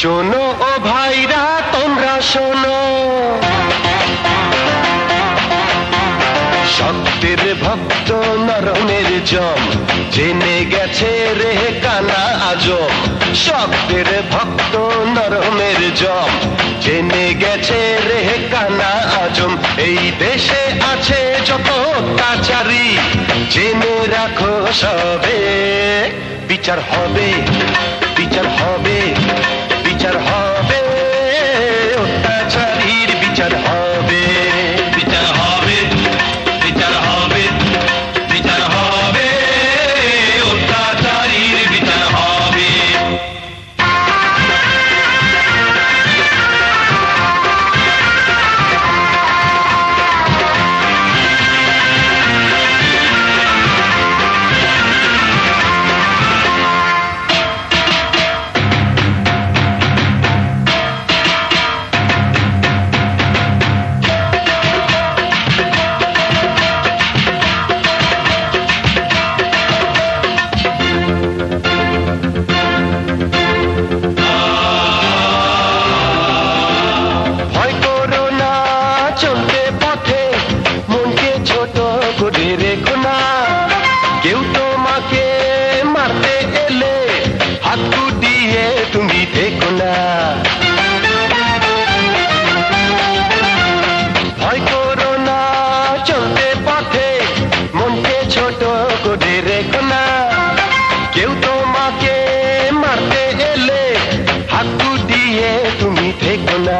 শোনো ও ভাইরা, তোমরা শোনো। শক্তের ভক্ত নরমের জম, জেনে গেছে রে কানা আজম। শক্তের ভক্ত নরমের জম, জেনে গেছে রে কানা আজম। এই দেশে আছে যত অত্যাচারী জেনে রাখো সবে। বিচার হবে বিচার হবে। কেউ তোমাকে মারতে এলে হাত গুটিয়ে তুমি দেখো না। ভয় করো না, চলতে পথে মনকে ছোট করে রেখো না। কেউ তোমাকে মারতে এলে হাত গুটিয়ে তুমি থেকো না।